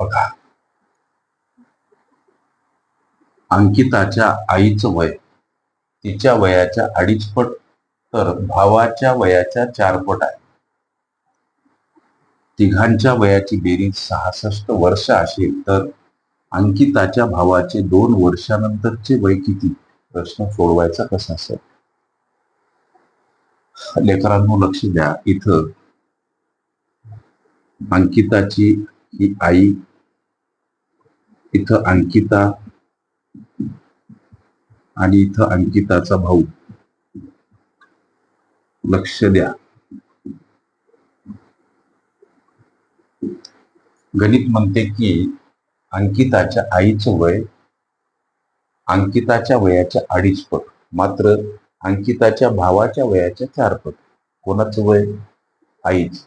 बघा. अंकिताच्या आईचं वय. तिच्या वयाच्या अडीच पट तर भावाच्या वयाच्या चार पट आहे. तिघांच्या वयाची बेरीज सहासष्ट वर्ष असेल तर अंकिताच्या भावाचे दोन वर्षानंतरचे वय किती? प्रश्न सोडवायचा कसा असेल? लेकरांनो लक्ष द्या. इथं अंकिताची ही आई इथं अंकिता आणि इथं अंकिताचा भाऊ. लक्ष द्या. गणित म्हणते की अंकिताच्या आईचं वय अंकिताच्या वयाच्या अडीच पट. मात्र अंकिताच्या भावाच्या वयाच्या चार पट. कोणाचं वय? आईच.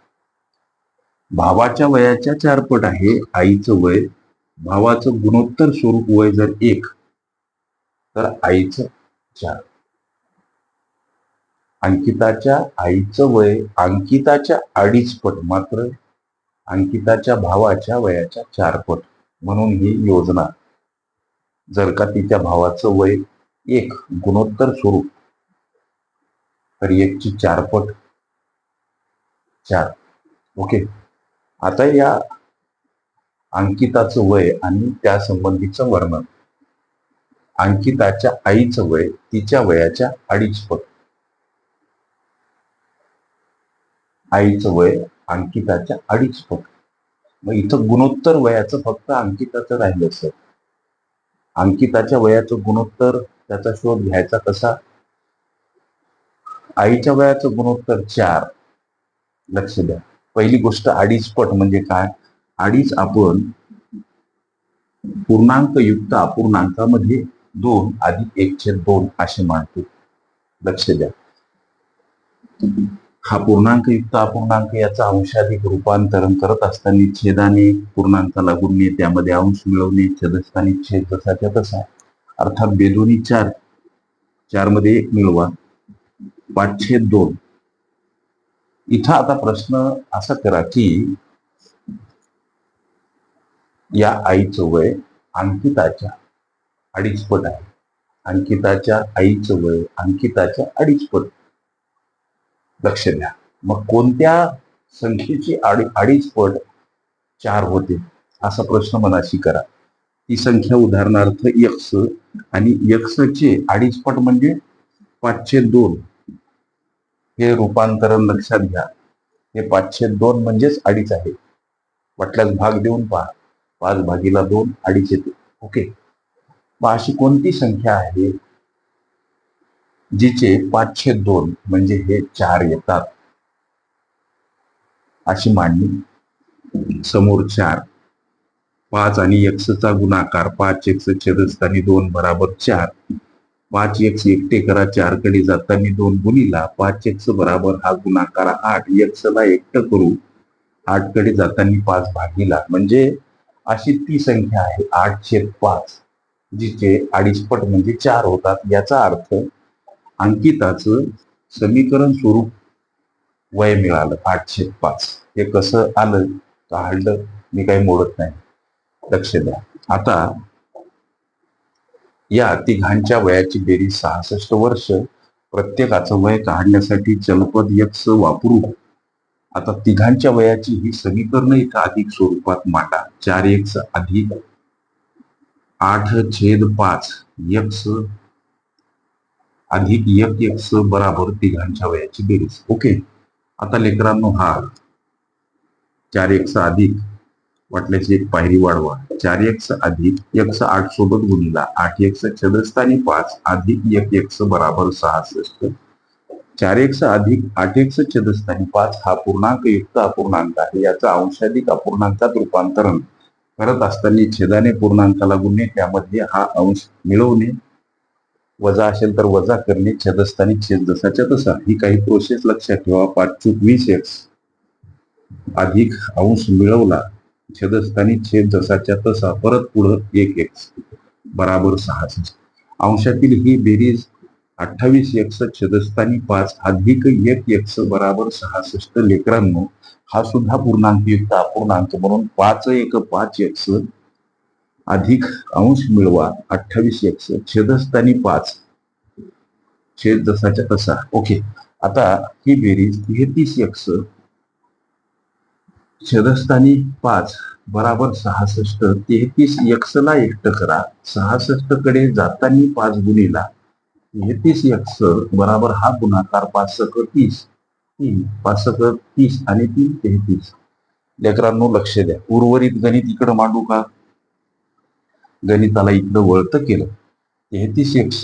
भावाच्या वयाच्या चारपट आहे आईचं वय. भावाचं गुणोत्तर स्वरूप वय जर एक तर आईचं चार. अंकिताच्या आईचं वय अंकिताच्या अडीच पट मात्र अंकिताच्या भावाच्या वयाच्या चारपट म्हणून ही योजना. जर का तिच्या भावाचं वय एक गुणोत्तर स्वरूप तर एकची चारपट चार. ओके? आता या अंकिताचं वय आणि त्या संबंधीचं वर्णन. अंकिताच्या आईचं वय तिच्या वयाच्या अडीच पट. आईचं वय अंकिताच्या अडीच पट. मग इथं गुणोत्तर वयाचं फक्त अंकिताचं राहिलं सर अंकिताच्या वयाचं गुणोत्तर त्याचा शोध घ्यायचा कसा? आईच्या वयाचं गुणोत्तर चार. लक्ष द्या. पहिली गोष्ट अडीच पट म्हणजे काय? अडीच आपण पूर्णांक युक्त अपूर्णांकामध्ये दोन अधिक एक छेद दोन असे मानतो लक्ष द्या. हा पूर्णांक युक्त अपूर्णांक याचा अंशाधिक रूपांतरण करत असताना छेदाने पूर्णांकाला गुणणे त्यामध्ये अंश मिळवणे छेदस्थानी छेद जसाच्या तसा. अर्थात बेदोनी चार चारमध्ये एक मिळवा. पाच छेद दोन. इथं आता प्रश्न असा करा की या आईचं वय अंकिताच्या अडीचपट आहे. अंकिताच्या आईचं वय अंकिताच्या अडीचपट लक्ष द्या. मग कोणत्या संख्येची अडी अडीचपट चार होते? असा प्रश्न मनाशी करा. ही संख्या उदाहरणार्थ यक्स आणि यक्सचे अडीचपट म्हणजे पाचशे दोन. हे रूपांतरण लक्षात घ्या. हे पाचशे दोन म्हणजेच अडीच आहे. वाटल्यास भाग देऊन पहा. पाच भागीला दोन अडीच येते. ओके. मग अशी कोणती संख्या आहे? जिचे पाचशे दोन म्हणजे हे चार येतात. अशी मांडणी. समोर चार. पाच आणि एक्सचा गुणाकार. पाच एक्स छेदस्थानी दोन बराबर चार. पाच एक्स एकटे करा चारकडे जाताना दोन गुणीला पाच एक्स बराबर हा गुणाकार आठ. एक्स ला एकटं करू आठकडे जाताना पाच भागीला. म्हणजे अशी ती संख्या आहे आठ छेद पाच जिचे अडीचपट म्हणजे चार होतात. याचा अर्थ अंकिताचं समीकरण स्वरूप वय मिळालं आठशे पाच. हे कसं आलं? काढलं मी काही मोडत नाही. लक्ष द्या. आता या तिघांच्या वयाची बेरीज सहासष्ट वर्ष प्रत्येकाचं वय काढण्यासाठी जलपद यक्ष वापरू. आता तिघांच्या वयाची ही समीकरण एका अधिक स्वरूपात मांडा. चार एक्स अधिक आठ छेद पाच यक्ष अधिक एक एक्स बराबर तिघांच्या वयाची बेरीज. ओके? आता लेकरांनो हा चार एक्स अधिक वाटल्याची एक पायरी वाढवा. चार एक्स अधिक एक्स आठ सोबत गुणिला आठ एक्स छदस्थानी पाच अधिक एक एक्स बराबर सहासष्ट. चार एक्स अधिक आठ एक्स छदस्थानी पाच हा पूर्णांक युक्त अपूर्णांक आहे. याचा अंशाधिक अपूर्णांकात रूपांतरण करत असताना छेदाने पूर्णांकाला गुणणे त्यामध्ये हा अंश मिळवणे वजा असेल तर वजा करणे छदस्थानी छेद जसाच्या तसा. ही काही प्रोसेस लक्षात ठेवा. पाच चूक वीस एक्स अधिक अंश मिळवला छेदस्थानी छेद जसाच्या तसा परत पुढं एक एक्स बराबर सहा अंशातील ही बेरीज अठ्ठावीस एक्स छेदस्थानी पाच अधिक एक एक्स बराबर सहासष्ट लेकरांनो हा सुद्धा पूर्णांकयुक्त अपूर्णांक म्हणून पाच एक पाच एक्स अधिक अंश मिळवा अठ्ठावीस एक्स छेदस्थानी पाच. छेद जसाच्या तसा. ओके आता ही बेरीज तेहतीस एक्स छेदस्थानी पाच बराबर सहासष्ट तेहतीस एक्स ला एकटं करा. सहासष्टकडे जातानी पाच गुणीला. तेहतीस एक्स बराबर हा गुणाकार पाच सक तीस. तीन पाच सक तीस आणि तीन तेहतीस. लेकरांनो लक्ष द्या. उर्वरित गणित इकडं मांडू का? गणिताला इकडं वळतं केलं. तेहतीस एक्स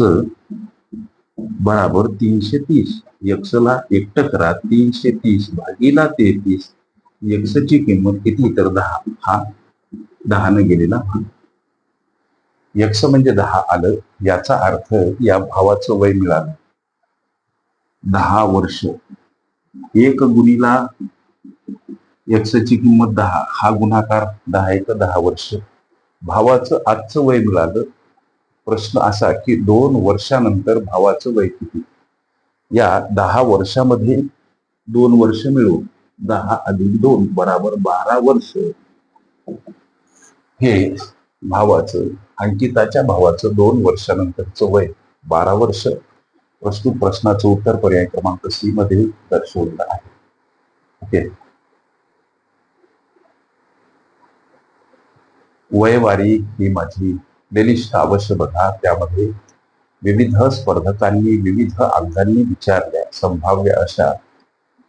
बराबर तीनशे तीस. एक्स ला एकटं करा. तीनशे तीस भागीला तेहतीस. यक्षची किंमत किती तर दहा. हा दहानं गेलेला एक्स म्हणजे दहा आलं याचा अर्थ या भावाचं वय मिळालं. दहा वर्ष. एक गुणीला यक्षची ची किंमत दहा. हा गुणाकार दहा एक दहा वर्ष. भावाचं आजचं वय मिळालं. प्रश्न असा की दोन वर्षानंतर भावाचं वय किती? या दहा वर्षामध्ये दोन वर्ष मिळून दहा अधिक दोन बराबर बारा वर्ष. हे भावाचं अंकिताच्या भावाचं दोन वर्षानंतरचं वय बारा वर्ष. वस्तू प्रश्नाचं उत्तर पर्याय क्रमांक सी मध्ये दर्शवलं आहे. ओके. वयवारी ही माझी लिस्ट अवश्य बघा त्यामध्ये विविध स्पर्धकांनी विविध अंगांनी विचारल्या संभाव्य अशा